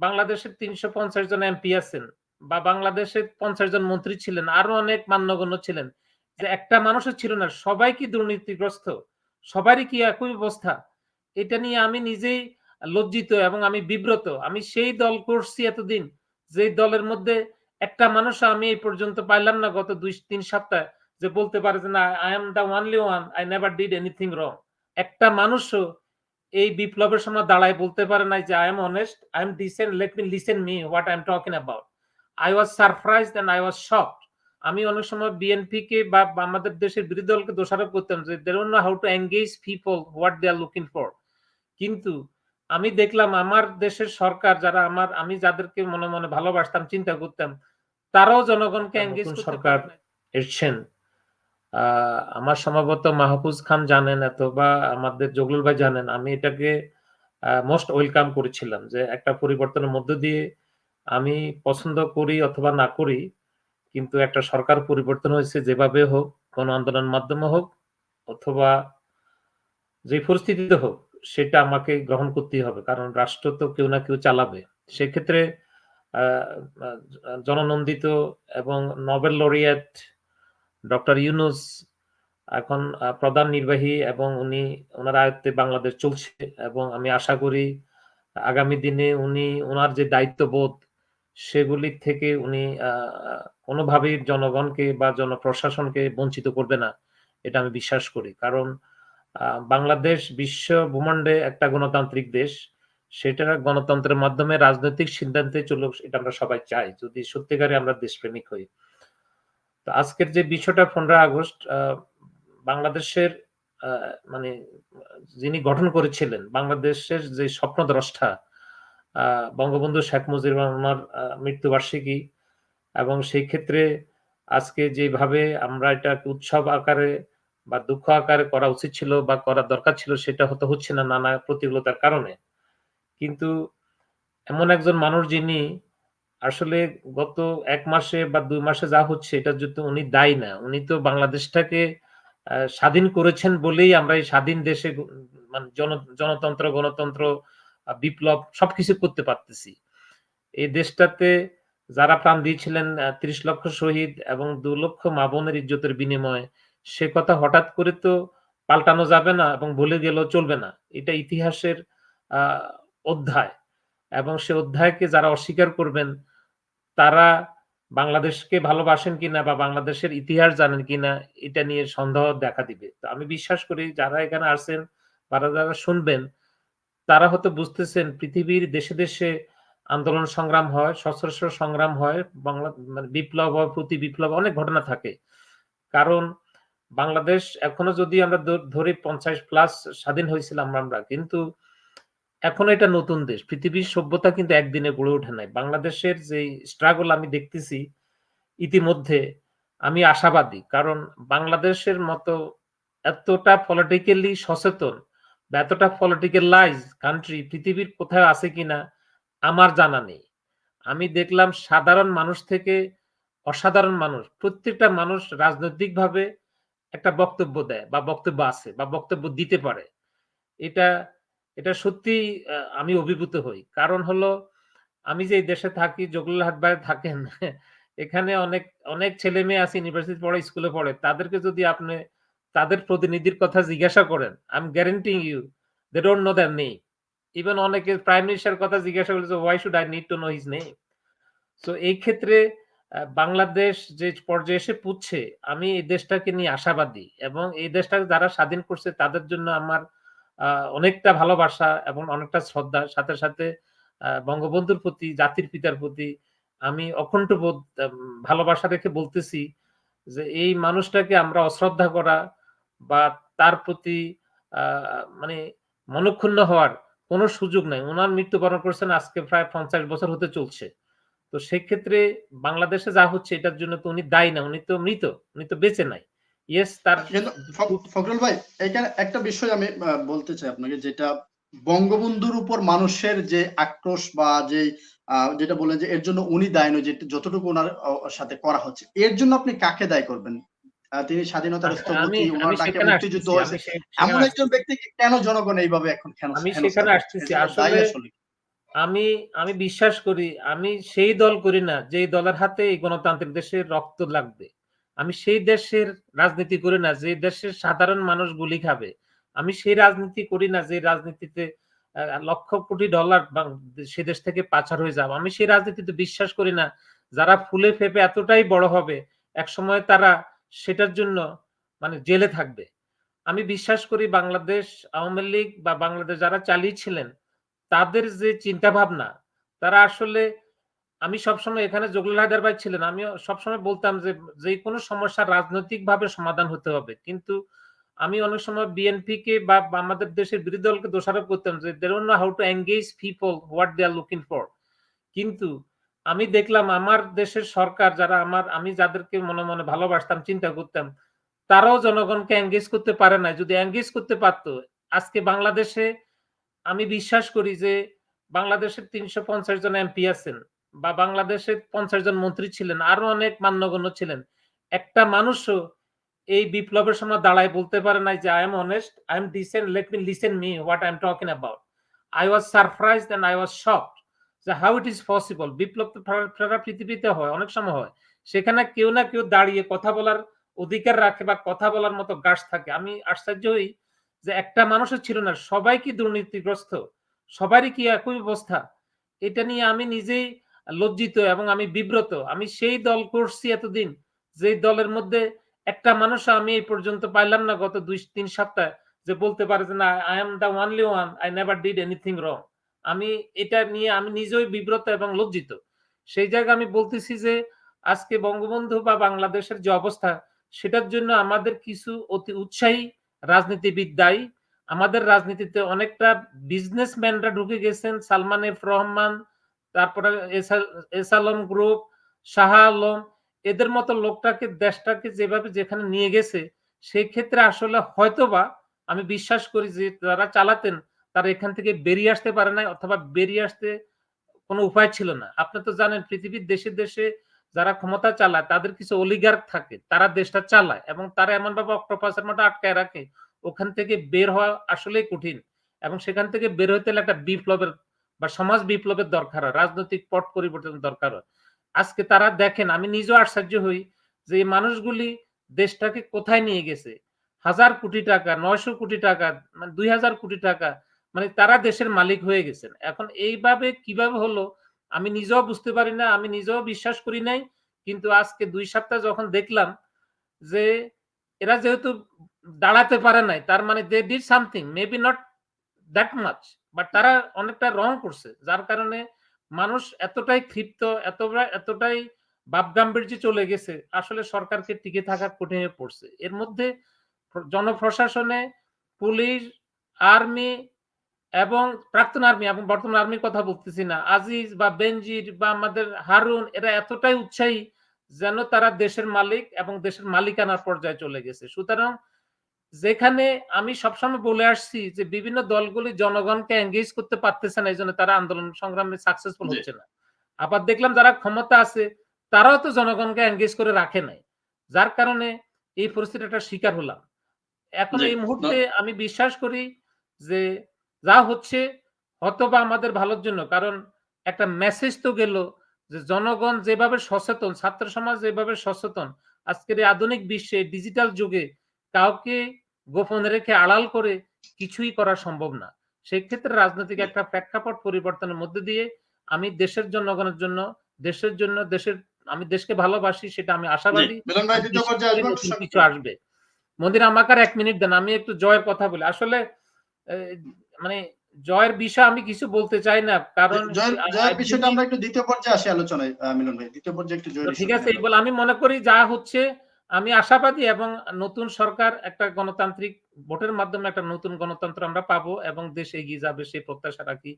বাংলাদেশের তিনশো পঞ্চাশ জন এমপি আছেন বা বাংলাদেশের পঞ্চাশ জন মন্ত্রী ছিলেন, আরও অনেক মান্যগণ্য ছিলেন। যে একটা মানুষও ছিল না, সবাই কি দুর্নীতিগ্রস্ত? সবারই কি একই অবস্থা? এটা নিয়ে আমি নিজেই লজ্জিত এবং আমি বিব্রত। আমি সেই দল করছি এতদিন, যে দলের মধ্যে একটা মানুষ আমি এই পর্যন্ত পাইলাম না গত দুই, তিন সপ্তাহে, যে বলতে পারে যে না I am the only one I never did anything wrong একটা মানুষও এই বিপ্লবের সময় দাঁড়ায় বলতে পারে নাই যে I am honest I am decent let me listen me what I am talking about I was surprise and I was shocked আমি অনেক সময় বিএনপি কে বা আমাদের দেশের বিরোধী দলকে দোষারোপ করতাম যে they don't know how to engage people what they are looking for কিন্তু আমি দেখলাম আমার দেশের সরকার যারা আমার আমি যাদেরকে মনে মনে ভালোবাসতাম চিন্তা করতাম তারাও জনগণকে এঙ্গেজ সরকার এসছেন। আমার সম্ভবত মাহফুজ খান জানেন এত বা আমাদের জগলুল ভাই জানেন, আমি এটাকে মোস্ট ওয়েলকাম করেছিলাম যে একটা পরিবর্তনের মধ্য দিয়ে আমি পছন্দ করি অথবা না করি, কিন্তু একটা সরকার পরিবর্তন হয়েছে যেভাবে হোক কোন আন্দোলনের মাধ্যমে হোক অথবা যে পরিস্থিতিতে হোক, সেটা আমাকে গ্রহণ করতেই হবে, কারণ রাষ্ট্র তো কেউ না কেউ চালাবে। সেক্ষেত্রে জননন্দিত এবং নোবেল লরিয়েট ডক্টর ইউনুস এখন প্রধান নির্বাহী এবং উনি, ওনার আয়ত্তে বাংলাদেশ চলছে এবং আমি আশা করি আগামী দিনে উনি, ওনার যে দায়িত্ববোধ সেগুলির থেকে উনি কোনোভাবেই জনগণকে বা জনপ্রশাসনকে বঞ্চিত করবে না, এটা আমি বিশ্বাস করি। কারণ বাংলাদেশ বিশ্ব ভূমণ্ডে একটা গণতান্ত্রিক দেশ, সেটা গণতন্ত্রের মাধ্যমে রাজনৈতিক সিদ্ধান্তে চলুক, এটা আমরা সবাই চাই। যদি সত্যিকারে আমরা দেশপ্রেমিক হই তো আজকের যে বিষয়টা পনেরো আগস্ট বাংলাদেশের মানে যিনি গঠন করেছিলেন, বাংলাদেশের যে স্বপ্নদ্রষ্টা বঙ্গবন্ধু শেখ মুজিবুর রহমানের মৃত্যুবার্ষিকী এবং সেই ক্ষেত্রে আজকে যেভাবে আমরা এটা উৎসব আকারে বা দুঃখ আকারে করা উচিত ছিল বা করা দরকার ছিল, সেটা হতে হচ্ছে না নানা প্রতিকূলতার কারণে। কিন্তু এমন একজন মানুষ যিনি আসলে গত এক মাসে বা দুই মাসে যা হচ্ছে এটার জন্য উনি দায়ী না, উনি তো বাংলাদেশটাকে স্বাধীন করেছেন বলেই আমরা এই স্বাধীন দেশে মানে জন, জনতন্ত্র, গণতন্ত্র বিপ্লব সবকিছু করতে পারতেছি। এই দেশটাতে যারা প্রাণ দিয়েছিলেন ত্রিশ লক্ষ শহীদ এবং দু লক্ষ মা বোনের ইজ্জতের বিনিময়ে, সে কথা হঠাৎ করে তো পাল্টানো যাবে না এবং ভুলে গেলেও চলবে না। এটা ইতিহাসের অধ্যায় এবং সে অধ্যায়কে যারা অস্বীকার করবেন তারা বাংলাদেশকে ভালোবাসেন কিনা বা বাংলাদেশের ইতিহাস জানেন কিনা, এটা নিয়ে সন্দেহ দেখা দিবে। তো আমি বিশ্বাস করি যারা এখানে আসেন বা যারা শুনবেন, তারা হয়তো বুঝতেছেন পৃথিবীর দেশে দেশে আন্দোলন সংগ্রাম হয়, সশস্ত্র সংগ্রাম হয়, বাংলা মানে বিপ্লব হয়, প্রতি বিপ্লব অনেক ঘটনা থাকে। কারণ বাংলাদেশ এখনও যদি আমরা ধরি পঞ্চাশ প্লাস স্বাধীন হয়েছিলাম আমরা, কিন্তু এখন এটা নতুন দেশ। পৃথিবীর সভ্যতা কিন্তু একদিনে গড়ে ওঠে নাই। বাংলাদেশের যে স্ট্রাগল আমি দেখতেছি ইতিমধ্যে, আমি আশাবাদী। কারণ বাংলাদেশের মতো এতটা পলিটিক্যালি সচেতন বা এতটা পলিটিক্যালাইজ কান্ট্রি পৃথিবীর কোথাও আছে কিনা আমার জানা নেই। আমি দেখলাম সাধারণ মানুষ থেকে অসাধারণ মানুষ, প্রত্যেকটা মানুষ রাজনৈতিকভাবে একটা বক্তব্য দেয় বা বক্তব্য আছে বা বক্তব্য দিতে পারে। এটা এটা সত্যি আমি অভিভূত হই। কারণ হলো, আমি যে দেশে থাকি জগলুল্লাহাট ভাই থাকেন, এখানে অনেক অনেক ছেলে মেয়ে আছে ইউনিভার্সিটি পড়ে স্কুলে পড়ে। তাদেরকে যদি আপনি তাদের প্রতিনিধির কথা জিজ্ঞাসা করেন I am guaranteeing you they don't know there নেই ইভেন অনেকে প্রাইম মিনিস্টার কথা জিজ্ঞাসা করেছে why should I need to know his name so এই ক্ষেত্রে বাংলাদেশ যে পর্যায়ে এসে পুচ্ছে আমি এই দেশটাকে নিয়ে আশাবাদী। এবং এই দেশটাকে যারা স্বাধীন করছে, তাদের জন্য আমার অনেকটা ভালোবাসা এবং অনেকটা শ্রদ্ধা। সাথে সাথে বঙ্গবন্ধুর প্রতি, জাতির পিতার প্রতি আমি অখণ্ড বোধ ভালোবাসা রেখে বলতেছি যে এই মানুষটাকে আমরা অশ্রদ্ধা করা বা তার প্রতি মানে মনক্ষুণ্ণ হওয়ার কোনো সুযোগ নাই। ওনার মৃত্যুবরণ করছেন আজকে প্রায় পঞ্চাশ বছর হতে চলছে। তো সেক্ষেত্রে বাংলাদেশে যা হচ্ছে এটার জন্য তো উনি দায়ী না, উনি তো মৃত, উনি তো বেঁচে নাই। ইয়েস তার ফখরুল ভাই এখানে একটা বিষয় আমি বলতে চাই আপনাকে যেটা বঙ্গবন্ধুর উপর মানুষের যে আক্রোশ বা যে যেটা বলেন যে এর জন্য উনি দায় নয় যে যতটুকু ওনার সাথে করা হচ্ছে এর জন্য আপনি কাকে দায় করবেন? তিনি স্বাধীনতার আচ্ছা, স্থপতি ওনার তাকে মুক্তিযুদ্ধ হয়েছে। এমন একজন ব্যক্তিকে কেন জনগণ এইভাবে এখন কেন আমি সেখানে আসতেছি আসলে আমি আমি বিশ্বাস করি আমি সেই দল করি না যে দলের হাতে এই গণতান্ত্রিক দেশের রক্ত লাগবে। আমি সেই দেশের রাজনীতি করি না, যে দেশের সাধারণ মানুষ গুলি খাবে। আমি সেই রাজনীতি করি না, যে রাজনীতিতে লক্ষ কোটি ডলার সে দেশ থেকে পাচার হয়ে যাবে আমি সেই রাজনীতিতে বিশ্বাস করি না, যারা ফুলে ফেপে এতটাই বড় হবে এক সময় তারা সেটার জন্য মানে জেলে থাকবে। আমি বিশ্বাস করি বাংলাদেশ আওয়ামী লীগ বা বাংলাদেশ যারা চালিয়েছিলেন তাদের যে চিন্তা ভাবনা তারা আসলে আমি সবসময় এখানে জগলুল হায়দার ভাই ছিলেন আমি সবসময় বলতাম যে যে কোনো সমস্যা রাজনৈতিক ভাবে সমাধান হতে হবে। কিন্তু আমি অনেক সময় বিএনপি কে বা আমাদের দেশের বিরোধী দলকে দোষারোপ করতাম যে they don't know how to engage people what they are looking for কিন্তু আমি দেখলাম আমার দেশের সরকার যারা আমার, আমি যাদেরকে মনে মনে ভালোবাসতাম, চিন্তা করতাম, তারাও জনগণকে এঙ্গেজ করতে পারে না যদি এঙ্গেজ করতে পারতো, আজকে বাংলাদেশে আমি বিশ্বাস করি যে, বাংলাদেশের তিনশো পঞ্চাশ জন এমপি আছেন। বা বাংলাদেশের পঞ্চাশ জন মন্ত্রী ছিলেন, আরও অনেক মান্যগণ্য ছিলেন। একটা মানুষও এই বিপ্লবের সময় দাঁড়ায় বলতে পারে নাই যে I am honest I am decent let me listen me what I am talking about I was surprise and I was shocked যে হাউ ইট ইজ পসিবল বিপ্লব তো পৃথিবীতে হয়, অনেক সময় হয়। সেখানে কেউ না কেউ দাঁড়িয়ে কথা বলার অধিকার রাখে বা কথা বলার মতো গাছ থাকে। আমি আশ্চর্য হই যে, একটা মানুষও ছিল না, সবাই কি দুর্নীতিগ্রস্ত? সবারই কি একই অবস্থা? এটা নিয়ে আমি নিজেই লজ্জিত এবং আমি বিব্রত। আমি সেই দল করছি এতদিন যে দলের মধ্যে একটা মানুষ আমি এই পর্যন্ত পাইলাম না গত দুই, তিন সপ্তাহ, যে বলতে পারে যে, না I am the only one I never did anything wrong আমি এটা নিয়ে আমি নিজেই বিব্রত এবং লজ্জিত। সেই জায়গায় আমি বলতেছি যে, আজকে বঙ্গবন্ধু বা বাংলাদেশের যে অবস্থা, সেটার জন্য আমাদের কিছু অতি উৎসাহী রাজনীতিবিদ দায়ী। আমাদের রাজনীতিতে অনেকটা বিজনেসম্যানরা ঢুকে গেছেন, সালমান এফ রহমান তারপরে এস- আলম গ্রুপ শাহ আলম এদের মতো লোকটাকে, দেশটাকে যেভাবে যেখানে নিয়ে গেছে, সেই ক্ষেত্রে আসলে হয়তোবা আমি বিশ্বাস করি যে যারা চালাতেন, তারা এখান থেকে বেরিয়ে আসতে পারে নাই অথবা বেরিয়ে আসতে কোনো উপায় ছিল না। আপনি তো জানেন পৃথিবীর দেশে দেশে যারা ক্ষমতা চালায়, তাদের কিছু অলিগার্ক থাকে, তারা দেশটা চালায় এবং তারা এমন ভাবে অক্টোপাসের মতো আটকায় রাখে, ওখান থেকে বের হওয়া আসলেই কঠিন এবং সেখান থেকে বের হতে একটা বিপ্লবের বা সমাজ বিপ্লবের দরকার হয়, রাজনৈতিক পট পরিবর্তন দরকার হয়। আজকে তারা দেখেন, আমি নিজেও আশ্চর্য হই যে এই মানুষগুলি দেশটাকে কোথায় নিয়ে গেছে? হাজার কোটি টাকা, নয়শো কোটি টাকা মানে দুই হাজার কোটি টাকা মানে তারা দেশের মালিক হয়ে গেছেন। এখন এইভাবে কীভাবে হলো, আমি নিজেও বুঝতে পারি না, আমি নিজেও বিশ্বাস করি নাই, কিন্তু আজকে দুই সপ্তাহ যখন দেখলাম যে এরা যেহেতু দাঁড়াতে পারে নাই, তার মানে they did something maybe not that much but তারা অনেকটা রং করছে। যার কারণে মানুষ এতটাই ক্ষিপ্ত এতটা এতটাই ভাবগাম্ভীর্যে চলে গেছে, আসলে সরকারকে টিকে থাকা কঠিন হয়ে পড়ছে। এর মধ্যে জনপ্রশাসনে পুলিশ, আর্মি এবং প্রাক্তন আর্মি এবং বর্তমান আর্মির কথা বলতেছি না, আজিজ বা বেনজির বা আমাদের হারুন, এরা এতটাই উৎসাহী যেন তারা দেশের মালিক এবং দেশের মালিকানার পর্যায়ে চলে গেছে। সুতরাং যেখানে আমি সবসময় বলে আসছি যে বিভিন্ন দলগুলি জনগণকে এঙ্গেজ করতে পারতেছে না এই জন্য তারা আন্দোলন সংগ্রামে সাকসেসফুল হচ্ছে না। আবার দেখলাম যারা ক্ষমতা আছে তারাও তো জনগণকে এঙ্গেজ করে রাখে নাই। যার কারণে এই পরিস্থিতিটা শিকার হলাম। এখন এই মুহূর্তে আমি বিশ্বাস করি যে যা হচ্ছে হয়তোবা আমাদের ভালোর জন্য কারণ একটা মেসেজ তো গেল যে জনগণ যেভাবে সচেতন ছাত্র সমাজ যেভাবে সচেতন আজকের এই আধুনিক বিশ্বে ডিজিটাল যুগে কাউকে গোপন রেখে আড়াল করে কিছুই করা সম্ভব না। সেই ক্ষেত্রে রাজনৈতিক একটা প্রেক্ষাপট পরিবর্তনের মধ্যে দিয়ে আমি দেশের জনগণের জন্য দেশের জন্য দেশের আমি দেশকে ভালোবাসি সেটা আমি আশাবাদী কিছু আসবে। মন্দির আমাকে এক মিনিট দেন আমি একটু জয়ের কথা বলি। আসলে মানে জয়ের বিষয় আমি কিছু বলতে চাই না কারণ জয়ের বিষয়টা আমরা একটু দ্বিতীয় পর্যায়ে আসি আলোচনায় মিলন ভাই। দ্বিতীয় পর্যায়ে একটু ঠিক আছে এই বলে আমি মনে করি যা হচ্ছে আমি আশাবাদী এবং নতুন সরকার একটা গণতান্ত্রিক ভোটের মাধ্যমে একটা নতুন গণতন্ত্র আমরা পাবো এবং দেশ এগিয়ে যাবে সেই প্রত্যাশা রাখি।